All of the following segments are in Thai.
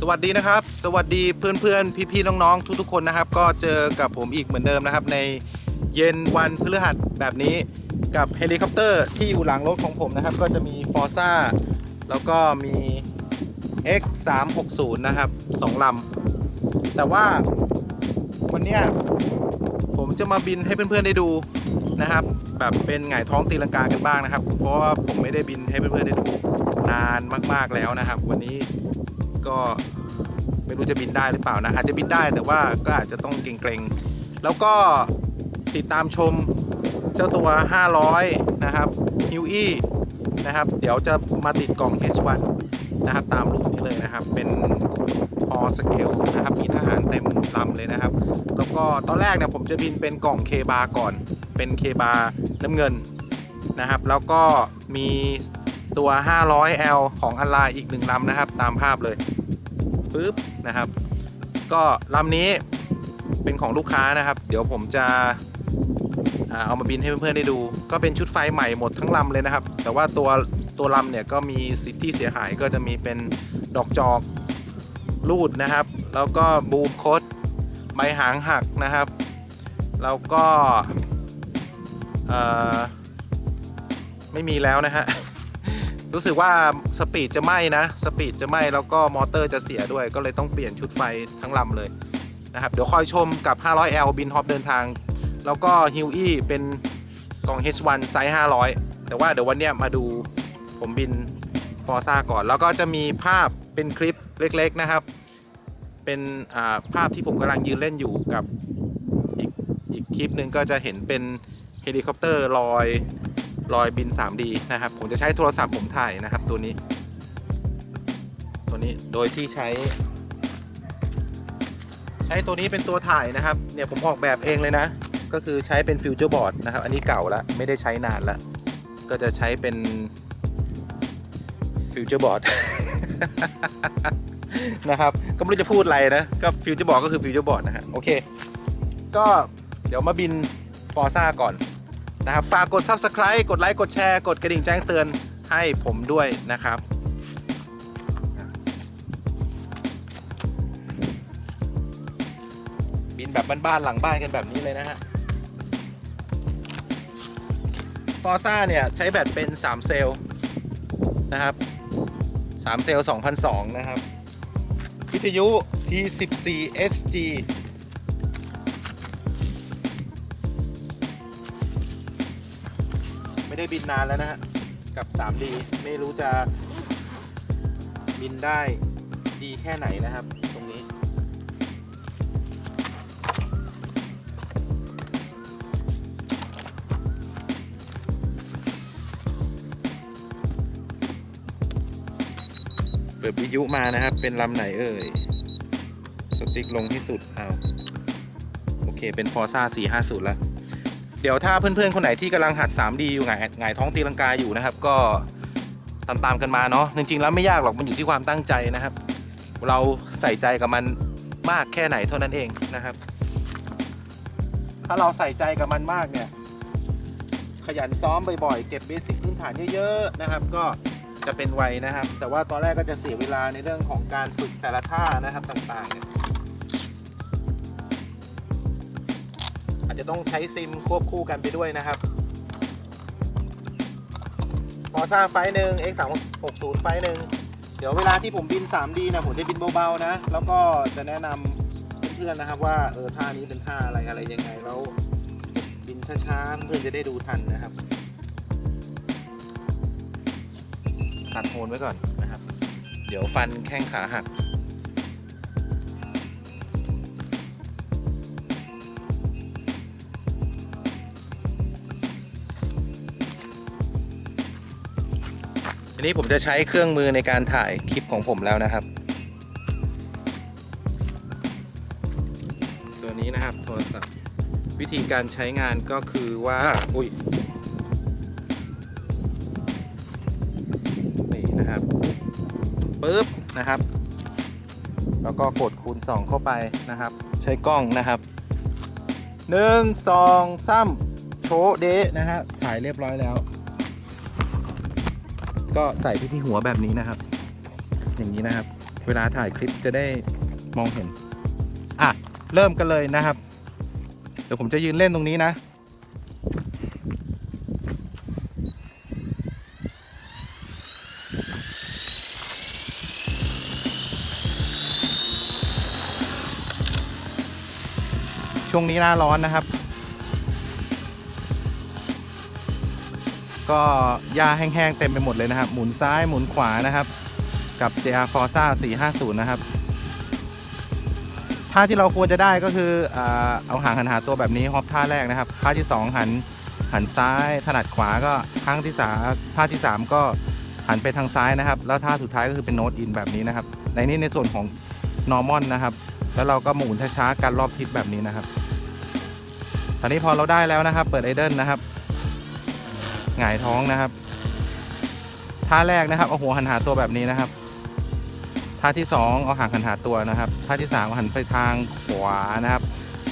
สวัสดีนะครับ สวัสดีเพื่อนๆพี่ๆน้องๆ ทุกๆคนนะครับ ก็เจอกับผมอีกเหมือนเดิมนะครับ ในเย็นวันพฤหัสแบบนี้กับเฮลิคอปเตอร์ที่อยู่หลังรถของผมนะครับ ก็จะมี f o r z a แล้วก็มี X 3 6 0นะครับสองลำแต่ว่าวันนี้ผมจะมาบินให้เพื่อนๆได้ดูนะครับ แบบเป็นหงายท้องตีลังกากันบ้างนะครับ เพราะว่าผมไม่ได้บินให้เพื่อนๆได้ดูนานมากๆแล้วนะครับ วันนี้ ก็ไม่รู้จะบินได้หรือเปล่านะ อาจจะบินได้แต่ว่าก็อาจจะต้องเกรงๆ แล้วก็ติดตามชมเจ้าตัว 500 นะครับฮิวอี้นะครับ เดี๋ยวจะมาติดกล่อง H1 นะครับ ตามรูปนี้เลยนะครับ เป็นออสเกลนะครับ มีทหารเต็มลำเลยนะครับ แล้วก็ตอนแรกเนี่ยผมจะบินเป็นกล่องเคบาก่อน เป็นเคบาน้ำเงินนะครับ แล้วก็มีตัว 500L ของอัลลาอีกหนึ่งลำนะครับ ตามภาพเลย ปึ๊บนะครับ ก็ลำนี้เป็นของลูกค้านะครับ เดี๋ยวผมจะเอามาบินให้เพื่อนๆได้ดู ก็เป็นชุดไฟใหม่หมดทั้งลำเลยนะครับ แต่ว่าตัวตัวลำเนี่ยก็มีสิทธิที่เสียหายก็จะมีเป็นดอกจอกรูดนะครับ แล้วก็บูมคดใบหางหักนะครับ แล้วก็ไม่มีแล้วนะฮะ รู้สึกว่าสปีดจะไหม้นะ สปีดจะไหม้แล้วก็มอเตอร์จะเสียด้วย ก็เลยต้องเปลี่ยนชุดไฟทั้งลำเลยนะครับ เดี๋ยวคอยชมกับ 500L บินฮอปเดินทาง แล้วก็ฮิวอี้เป็นกล่อง H1 ไซส์ 500 แต่ว่าเดี๋ยววันนี้มาดูผมบินฟอร์ซ่าก่อน แล้วก็จะมีภาพเป็นคลิปเล็กๆนะครับ เป็นาภาพที่ผมกำลังยืนเล่นอยู่กับอีกอีกคลิปหนึ่งก็จะเห็นเป็นเฮลิคอปเตอร์ลอย รอยบิน 3D นะครับ ผมจะใช้โทรศัพท์ผมถ่ายนะครับ ตัวนี้ ตัวนี้โดยที่ใช้ ใช้ตัวนี้เป็นตัวถ่ายนะครับ เนี่ยผมออกแบบเองเลยนะ ก็คือใช้เป็นฟิวเจอร์บอร์ดนะครับ อันนี้เก่าแล้วไม่ได้ใช้นานแล้ว ก็จะใช้เป็นฟิวเจอร์บอร์ดนะครับ ก็ไม่รู้จะพูดอะไรนะ ก็ฟิวเจอร์บอร์ดก็คือฟิวเจอร์บอร์ดนะฮะโอเค ก็เดี๋ยวมาบินฟอร์ซ่าก่อน นะครับ ฝากกด Subscribe กดไลค์กดแชร์ กดกระดิ่งแจ้งเตือนให้ผมด้วยนะครับบินแบบบ้านๆหลังบ้านกันแบบนี้เลยนะฮะ ฟอร์ซ่าเนี่ย ใช้แบตเป็น 3 เซลล์นะครับ 3 เซลล์2002นะครับ วิทยุ T14 ไม่ได้บินนานแล้วนะฮะ กับ 3D ไม่รู้จะบินได้ดีแค่ไหนนะครับ ตรงนี้ เปิดวิยุมานะครับ เป็นลำไหนเอ่ย สติ๊กลงที่สุดเอาโอเค เป็นฟอร์ซ่า450 แล้ว เดี๋ยวถ้าเพื่อนๆ คนไหนที่กำลังหัด 3D อยู่ไงไงท้องตีลังกาอยู่นะครับ ก็ตามๆกันมาเนาะจริงๆแล้วไม่ยากหรอกมันอยู่ที่ความตั้งใจนะครับ เราใส่ใจกับมันมากแค่ไหนเท่านั้นเองนะครับ ถ้าเราใส่ใจกับมันมากเนี่ย ขยันซ้อมบ่อยๆ เก็บเบสิกพื้นฐานเยอะๆนะครับ ก็จะเป็นไวนะครับ แต่ว่าตอนแรกก็จะเสียเวลาในเรื่องของการฝึกแต่ละท่านะครับต่างๆ อาจจะต้องใช้ซิมควบคู่กันไปด้วยนะครับมอซ่าไฟล์หนึ่ง X 3 6 0ไฟล์หนึ่ง เดี๋ยวเวลาที่ผมบิน 3D นะผมจะบินเบาๆนะ แล้วก็จะแนะนำเพื่อนๆนะครับว่าเออท่านี้เป็นท่าอะไรอะไรยังไงแล้วบินช้าๆเพื่อนจะได้ดูทันนะครับตัดโฮนไว้ก่อนนะครับ เดี๋ยวฟันแข้งขาหัก ทีนี้ผมจะใช้เครื่องมือในการถ่ายคลิปของผมแล้วนะครับ ตัวนี้นะครับโทรศัพท์วิธีการใช้งานก็คือว่าอุ้ยนี่นะครับปึ๊บนะครับ แล้วก็กดคูณ 2 เข้าไปนะครับ ใช้กล้องนะครับหนึ่งสองสามโชว์เดะนะฮะถ่ายเรียบร้อยแล้ว ก็ใส่ที่ที่หัวแบบนี้นะครับ อย่างนี้นะครับ เวลาถ่ายคลิปจะได้มองเห็น อะ เริ่มกันเลยนะครับ เดี๋ยวผมจะยืนเล่นตรงนี้นะช่วงนี้หน้าร้อนนะครับ ก็หญ้าแห้งๆเต็มไปหมดเลยนะครับ หมุนซ้ายหมุนขวานะครับ กับ JR Forza 450 นะครับท่าที่เราควรจะได้ก็คือเอาหางหันหาตัวแบบนี้ฮอปท่าแรกนะครับท่าที่ 2 หันหันซ้ายถนัดขวาก็ครั้งที่สามท่าที่ 3 ก็หันไปทางซ้ายนะครับ แล้วท่าสุดท้ายก็คือเป็นโน้ตอินแบบนี้นะครับ ในนี้ในส่วนของ normal นนะครับ แล้วเราก็หมุนช้าๆกันรอบทิศแบบนี้นะครับ ตอนนี้พอเราได้แล้วนะครับ เปิดไอเดิลนะครับ หงายท้องนะครับ ท่าแรกนะครับเอาหัวหันหาตัวแบบนี้นะครับ ท่าที่สองเอาหางหันหาตัวนะครับ ท่าที่สามหันไปทางขวานะครับ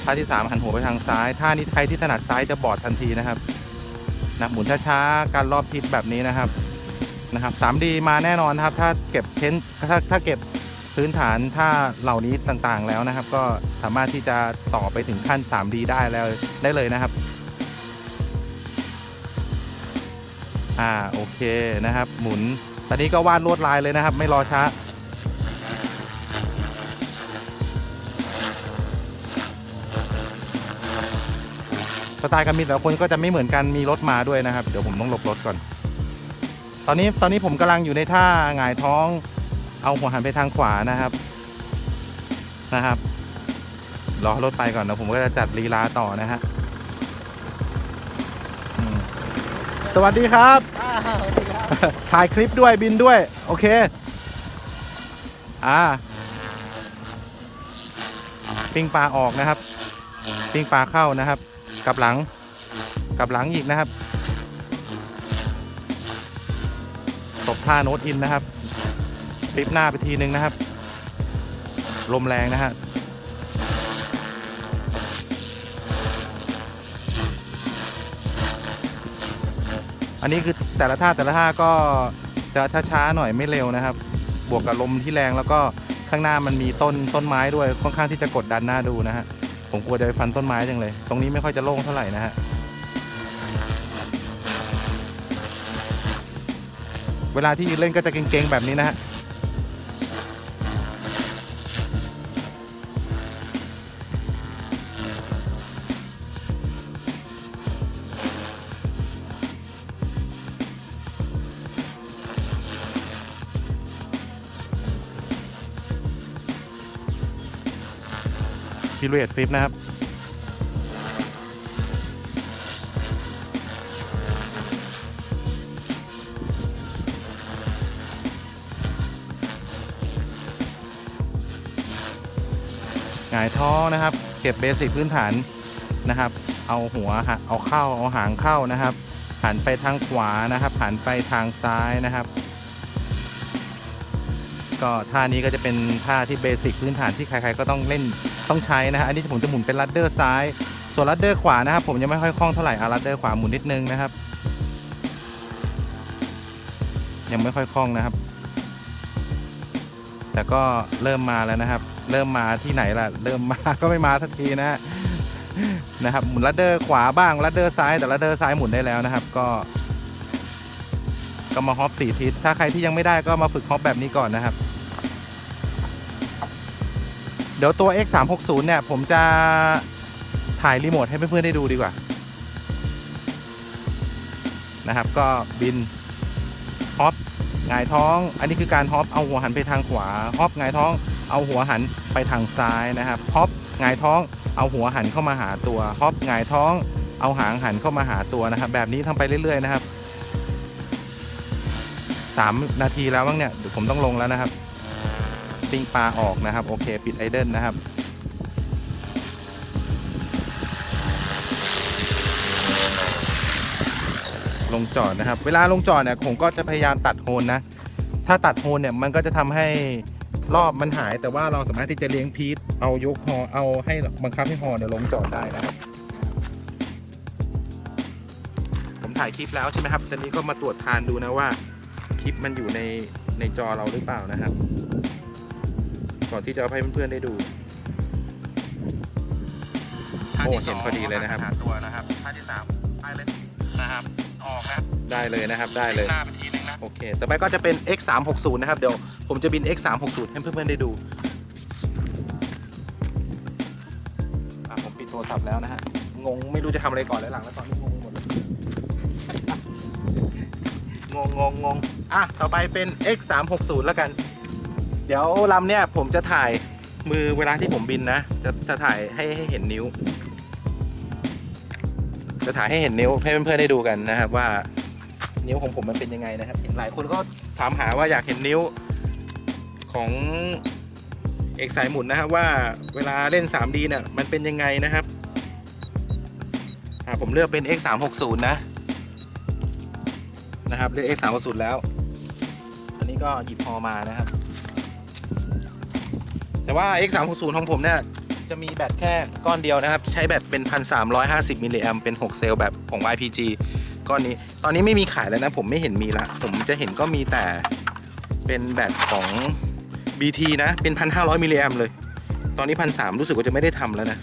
ท่าที่สามหันหัวไปทางซ้าย ท่านี้ใครที่ถนัดซ้ายจะบอดทันทีนะครับนะหมุนช้าๆ การรอบทิศแบบนี้นะครับ นะครับ 3D มาแน่นอนครับ ถ้าเก็บเทนถ้าถ้าเก็บพื้นฐานท่าเหล่านี้ต่างๆแล้วนะครับ ก็สามารถที่จะต่อไปถึงขั้น 3D ได้แล้วได้เลยนะครับ อ่าโอเคนะครับ หมุน ตอนนี้ก็วาดลวดลายเลยนะครับ ไม่รอช้าสไตล์การบินแต่ละคนก็จะไม่เหมือนกันมีรถมาด้วยนะครับ เดี๋ยวผมต้องหลบรถก่อน ตอนนี้ตอนนี้ผมกำลังอยู่ในท่าหงายท้อง เอาหัวหันไปทางขวานะครับนะครับรอรถไปก่อนนะผมก็จะจัดลีลาต่อนะฮะ สวัสดีครับ ถ่ายคลิปด้วยบินด้วย โอเค อ่า ปิ้งปลาออกนะครับ ปิ้งปลาเข้านะครับ กลับหลัง กลับหลังอีกนะครับตบท่าโน้ตอินนะครับฟลิปหน้าไปทีนึงนะครับ ลมแรงนะฮะ อันนี้คือแต่ละท่าแต่ละท่าก็จะช้าๆหน่อยไม่เร็วนะครับ บวกกับลมที่แรงแล้วก็ข้างหน้ามันมีต้นต้นไม้ด้วยค่อนข้างที่จะกดดันหน้าดูนะฮะผมกลัวจะไปฟันต้นไม้จังเลย ตรงนี้ไม่ค่อยจะโล่งเท่าไหร่นะฮะเวลาที่เล่นก็จะเก่งๆแบบนี้นะฮะ พิเรตฟลิปนะครับ หงายท้องนะครับ เก็บเบสิกพื้นฐานนะครับ เอาหัวเอาเข้าเอาหางเข้านะครับ หันไปทางขวานะครับ หันไปทางซ้ายนะครับ ก็ท่านี้ก็จะเป็นท่าที่เบสิกพื้นฐานที่ใครๆก็ต้องเล่น ต้องใช้นะฮะอันนี้ผมจะหมุนเป็นลัดเดอร์ซ้าย ส่วนลัดเดอร์ขวานะครับผมยังไม่ค่อยคล่องเท่าไหร่อาลัดเดอร์ขวาหมุนนิดนึงนะครับ ยังไม่ค่อยคล่องนะครับ แต่ก็เริ่มมาแล้วนะครับ เริ่มมาที่ไหนล่ะ เริ่มมาก็ไม่มาสักทีนะฮะนะครับหมุนลัดเดอร์ขวาบ้างลัดเดอร์ซ้ายแต่ลัดเดอร์ซ้ายหมุนได้แล้วนะครับ ก็ ก็มาฮอปสี่ทิศถ้าใครที่ยังไม่ได้ก็มาฝึกฮอปแบบนี้ก่อนนะครับ เดี๋ยวตัว X 3 6 0เนี่ย ผมจะถ่ายรีโมทให้เพื่อนๆได้ดูดีกว่า นะครับ ก็บินฮอปหงายท้อง อันนี้คือการฮอปเอาหัวหันไปทางขวาฮอปหงายท้อง เอาหัวหันไปทางซ้ายนะครับฮอปหงายท้อง เอาหัวหันเข้ามาหาตัวฮอปหงายท้อง เอาหางหันเข้ามาหาตัวนะครับ แบบนี้ทำไปเรื่อยๆนะครับสามนาทีแล้วบ้างเนี่ยเดี๋ยวผมต้องลงแล้วนะครับ ปิ้งปลาออกนะครับ โอเค ปิดไอเดิลนะครับลงจอดนะครับ เวลาลงจอดเนี่ยผมก็จะพยายามตัดโฮนนะ ถ้าตัดโฮนเนี่ยมันก็จะทำให้รอบมันหาย แต่ว่าเราสามารถที่จะเลี้ยงพีทเอายกฮอเอาให้บังคับให้ฮอเนี่ยลงจอดได้นะครับ ผมถ่ายคลิปแล้วใช่ไหมครับตอนนี้ก็มาตรวจทานดูนะว่า คลิปมันอยู่ในในจอเราหรือเปล่านะครับ ก่อนที่จะเอาให้เพื่อนๆได้ดูโอ้เห็นพอดีเลยนะครับ หาตัวนะครับท่าที่สามไปเลยนะครับ ออกนะได้เลยนะครับ ได้เลย หน้าไปทีนึงนะโอเค ต่อไปก็จะเป็น X 3 6 0นะครับ เดี๋ยวผมจะบิน X 3 6 0ให้เพื่อนๆได้ดูอะผมปิดโทรศัพท์แล้วนะฮะ งงไม่รู้จะทำอะไรก่อนแล้วหลังแล้วตอนนี้งงหมดเลยงงงงงงอะ ต่อไปเป็น X 3 6 0แล้วกัน เดี๋ยวลำเนี่ยผมจะถ่ายมือเวลาที่ผมบินนะ จะจะถ่ายให้ให้เห็นนิ้ว จะถ่ายให้เห็นนิ้วให้เพื่อนๆได้ดูกันนะครับ ว่านิ้วของผมมันเป็นยังไงนะครับเห็นหลายคนก็ถามหาว่าอยากเห็นนิ้วของเอกสายหมุนนะครับว่าเวลาเล่น 3D เนี่ยมันเป็นยังไงนะครับผมเลือกเป็น X 3 6 0นะนะครับเลือก X 3 6 0แล้ว อันนี้ก็หยิบพอมานะครับ แต่ว่า X 3 6 0 ของผมเนี่ยจะมีแบตแค่ก้อนเดียวนะครับ ใช้แบตเป็น 1350 มิลลิแอมเป็น 6 เซลล์แบบของ YPG ก้อนนี้ ตอนนี้ไม่มีขายแล้วนะ ผมไม่เห็นมีละ ผมจะเห็นก็มีแต่เป็นแบตของ BT นะ เป็น 1,500 มิลลิแอมเลย ตอนนี้ 1,300 รู้สึกว่าจะไม่ได้ทำแล้วนะ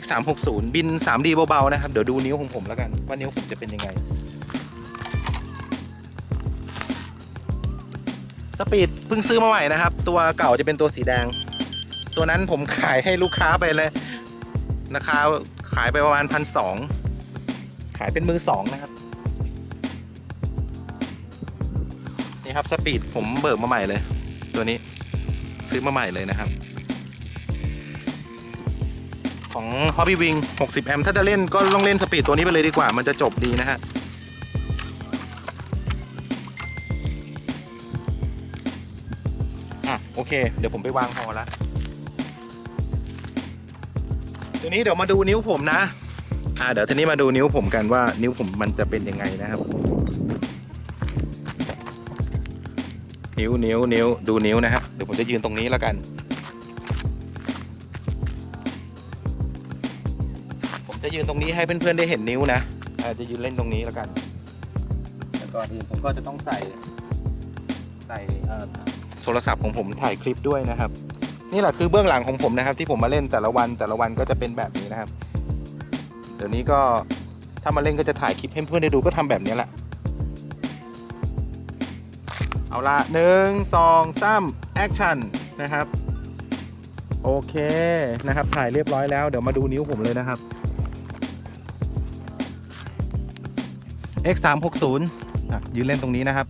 X 3 6 0 บิน 3D เบาๆนะครับ เดี๋ยวดูนิ้วของผมแล้วกัน ว่านิ้วผมจะเป็นยังไง ปีดเพิ่งซื้อมาใหม่นะครับ ตัวเก่าจะเป็นตัวสีแดง ตัวนั้นผมขายให้ลูกค้าไปเลยราคาขายไปประมาณพันสองขายเป็นมือสองนะครับ นี่ครับสปีดผมเบิกมาใหม่เลย ตัวนี้ซื้อมาใหม่เลยนะครับ ของ Hobby Wing 60 แอมป์ถ้าจะเล่นก็ต้องเล่นสปีดตัวนี้ไปเลยดีกว่า มันจะจบดีนะฮะ โอเค เดี๋ยวผมไปวางพอละทีนี้เดี๋ยวมาดูนิ้วผมนะ อ่า เดี๋ยวทีนี้มาดูนิ้วผมกันว่านิ้วผมมันจะเป็นยังไงนะครับ นิ้วนิ้วนิ้วดูนิ้วนะฮะเดี๋ยวผมจะยืนตรงนี้แล้วกัน ผมจะยืนตรงนี้ให้เพื่อนๆได้เห็นนิ้วนะอาจะยืนเล่นตรงนี้แล้วกัน แต่ก่อนอื่นผมก็จะต้องใส่ใส่เอ่อ โทรศัพท์ของผมถ่ายคลิปด้วยนะครับ นี่แหละคือเบื้องหลังของผมนะครับ ที่ผมมาเล่นแต่ละวันแต่ละวันก็จะเป็นแบบนี้นะครับ เดี๋ยวนี้ก็ถ้ามาเล่นก็จะถ่ายคลิปให้เพื่อนได้ดูก็ทำแบบนี้แหละ เอาละหนึ่งสองสามแอคชั่นนะครับ โอเคนะครับ ถ่ายเรียบร้อยแล้ว เดี๋ยวมาดูนิ้วผมเลยนะครับ x 3 6 0อะยืนเล่นตรงนี้นะครับ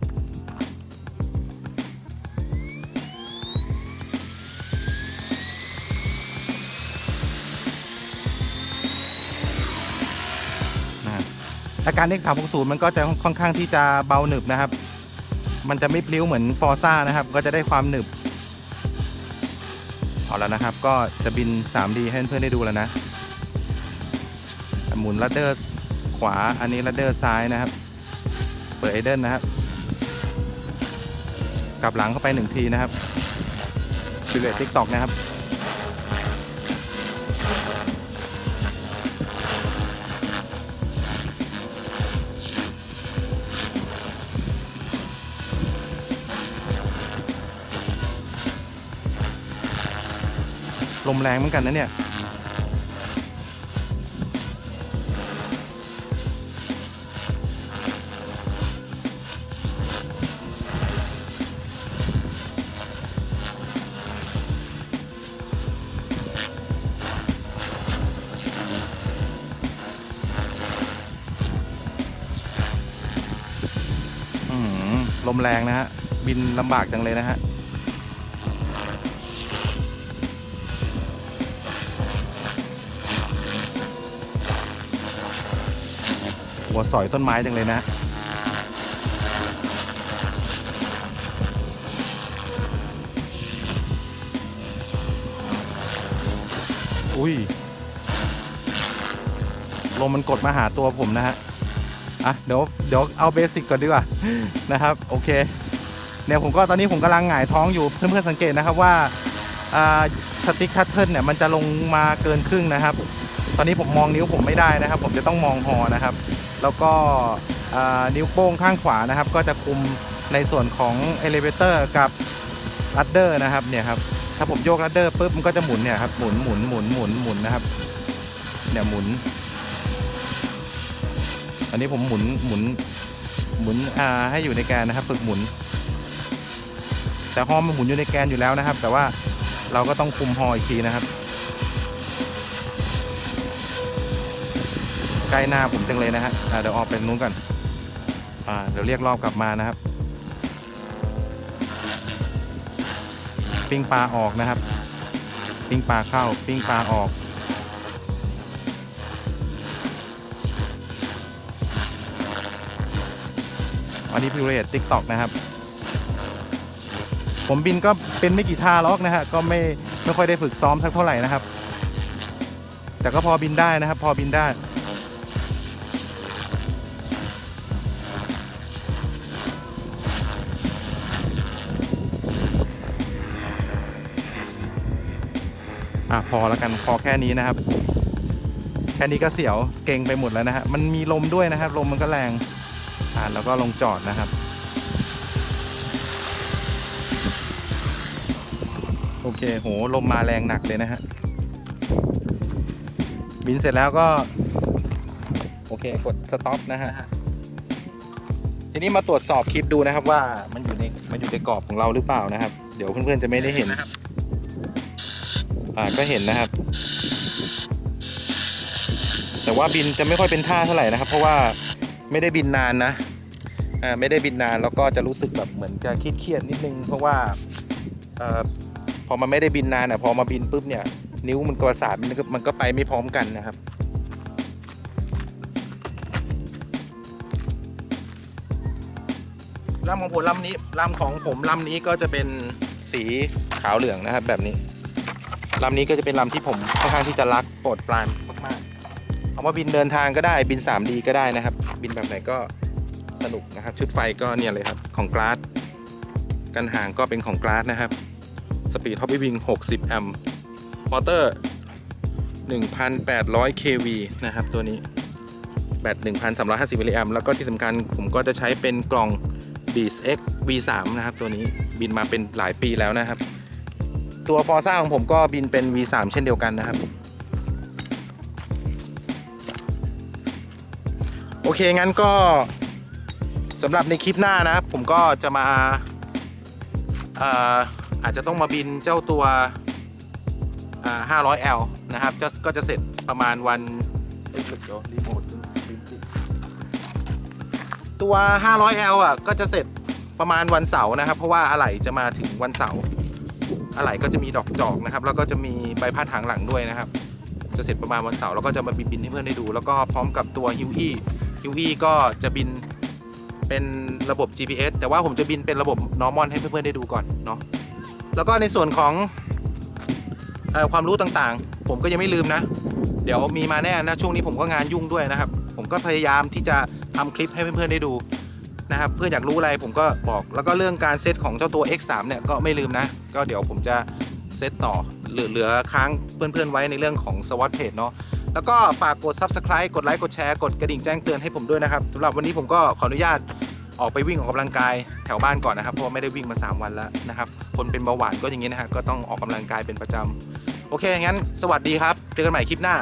อาการ X 3 6 0 มันก็จะค่อนข้างที่จะเบาหนึบนะครับ มันจะไม่พลิ้วเหมือนฟอร์ซ่านะครับ ก็จะได้ความหนึบ เอาแล้วนะครับ ก็จะบิน 3D ให้เพื่อนๆได้ดูแล้วนะ หมุนลัดเดอร์ขวา อันนี้ลัดเดอร์ซ้ายนะครับ เปิดไอเดิลนะครับ กลับหลังเข้าไปหนึ่งทีนะครับดูเลยทิกตอกนะครับ ลมแรงเหมือนกันนะเนี่ย ลมแรงนะฮะ บินลำบากจังเลยนะฮะ หัวสอยต้นไม้จังเลยนะอุ้ยลมมันกดมาหาตัวผมนะฮะ อะ เดี๋ยว เดี๋ยวเอาเบสิกก่อนดีกว่า นะครับ โอเค เนี่ยผมก็ตอนนี้ผมกำลังหงายท้องอยู่ เพื่อนๆสังเกตนะครับว่าอ่าสติ๊กคัตเทิลเนี่ยมันจะลงมาเกินครึ่งนะครับ ตอนนี้ผมมองนิ้วผมไม่ได้นะครับ ผมจะต้องมองหอนะครับ แล้วก็นิ้วโป้งข้างขวานะครับ ก็จะคุมในส่วนของ Elevator กับ Ladder นะครับเนี่ยครับถ้าผมโยก Ladder ปุ๊บมันก็จะหมุนเนี่ยครับหมุนหมุนหมุนหมุนหมุนนะครับเนี่ยหมุน อันนี้ผมหมุนหมุนหมุนอ่าให้อยู่ในแกนนะครับฝึกหมุน แต่ฮอมันหมุนอยู่ในแกนอยู่แล้วนะครับ แต่ว่าเราก็ต้องคุมฮออีกทีนะครับ ใกล้หน้าผมจังเลยนะฮะอ่าเดี๋ยวออกเป็นนู้นก่อนอ่าเดี๋ยวเรียกรอบกลับมานะครับ ปิ้งปลาออกนะครับ ปิ้งปลาเข้า ปิ้งปลาออกอันนี้พิเรตติ๊กตอกนะครับ ผมบินก็เป็นไม่กี่ท่าล็อกนะฮะ ก็ไม่ไม่ค่อยได้ฝึกซ้อมสักเท่าไหร่นะครับ แต่ก็พอบินได้นะครับ พอบินได้ อแล้วกันพอแค่นี้นะครับ แค่นี้ก็เสียวเก่งไปหมดแล้วนะฮะมันมีลมด้วยนะครับ ลมมันก็แรงอ่าแล้วก็ลงจอดนะครับโอเคโหลมมาแรงหนักเลยนะฮะบินเสร็จแล้วก็ โอเคกดสต็อปนะฮะทีนี้มาตรวจสอบคลิปดูนะครับว่ามันอยู่ในมันอยู่ในกรอบของเราหรือเปล่านะครับ เดี๋ยวเพื่อนๆจะไม่ได้เห็นนะครับ อ่าก็เห็นนะครับ แต่ว่าบินจะไม่ค่อยเป็นท่าเท่าไหร่นะครับ เพราะว่าไม่ได้บินนานนะอ่าไม่ได้บินนานแล้วก็จะรู้สึกแบบเหมือนจะคิดเครียดนิดนึง เพราะว่าเอ่อพอมันไม่ได้บินนานอะพอมาบินปุ๊บเนี่ย นิ้วมันกระสาดมันมันก็ไปไม่พร้อมกันนะครับลำของผมลำนี้ลำของผมลำนี้ก็จะเป็นสีขาวเหลืองนะครับแบบนี้ ลำนี้ก็จะเป็นลำที่ผมค่อนข้างที่จะรักโปรดปรานมากๆเอามาบินเดินทางก็ได้บิน 3D ก็ได้นะครับ บินแบบไหนก็สนุกนะครับชุดไฟก็เนี่ยเลยครับของกลาสกันห่างก็เป็นของกลาสนะครับสปีดท็อปวิ่ง60 แอมป์มอเตอร์ 1,800 kV นะครับ ตัวนี้ แบต 1,350 มิลลิแอมป์แล้วก็ที่สำคัญผมก็จะใช้เป็นกล่อง b e a s X V3 นะครับ ตัวนี้บินมาเป็นหลายปีแล้วนะครับ ตัวฟอร์ซ่าของผมก็บินเป็น V3 เช่นเดียวกันนะครับ โอเค งั้นก็สำหรับในคลิปหน้านะครับ ผมก็จะมาอาอาจจะต้องมาบินเจ้าตัว 500L นะครับ ก็จะเสร็จประมาณวันรีโมทตัว 500L อะ ก็จะเสร็จประมาณวันเสาร์นะครับ เพราะว่าอะไหล่จะมาถึงวันเสาร์ อะไหล่ก็จะมีดอกจอกนะครับ แล้วก็จะมีใบพัดหางหลังด้วยนะครับ จะเสร็จประมาณวันเสาร์แล้วก็จะมาบินบินให้เพื่อนได้ดู แล้วก็พร้อมกับตัวฮิวอี้ฮิวอี้ก็จะบินเป็นระบบ GPS แต่ว่าผมจะบินเป็นระบบ normal ให้เพื่อนๆได้ดูก่อนเนาะแล้วก็ในส่วนของอความรู้ต่างๆ ผมก็ยังไม่ลืมนะ เดี๋ยวมีมาแน่นะช่วงนี้ผมก็งานยุ่งด้วยนะครับ ผมก็พยายามที่จะทำคลิปให้เพื่อนๆได้ดูนะครับเพื่อนอยากรู้อะไรผมก็บอก แล้วก็เรื่องการเซตของเจ้าตัว X3 เนี่ยก็ไม่ลืมนะ ก็เดี๋ยวผมจะเซตต่อเหลือเหลือค้างเพื่อนๆไว้ในเรื่องของ SWOT Page เนาะแล้วก็ฝากกด Subscribe กดไลค์กดแชร์กดกระดิ่งแจ้งเตือนให้ผมด้วยนะครับสำหรับวันนี้ผมก็ขออนุญาตออกไปวิ่งออกกำลังกายแถวบ้านก่อนนะครับเพราะว่าไม่ได้วิ่งมา 3 วันแล้วนะครับคนเป็นเบาหวานก็อย่างนี้นะฮะก็ต้องออกกำลังกายเป็นประจำโอเคงั้น สวัสดีครับ เจอกันใหม่คลิปหน้า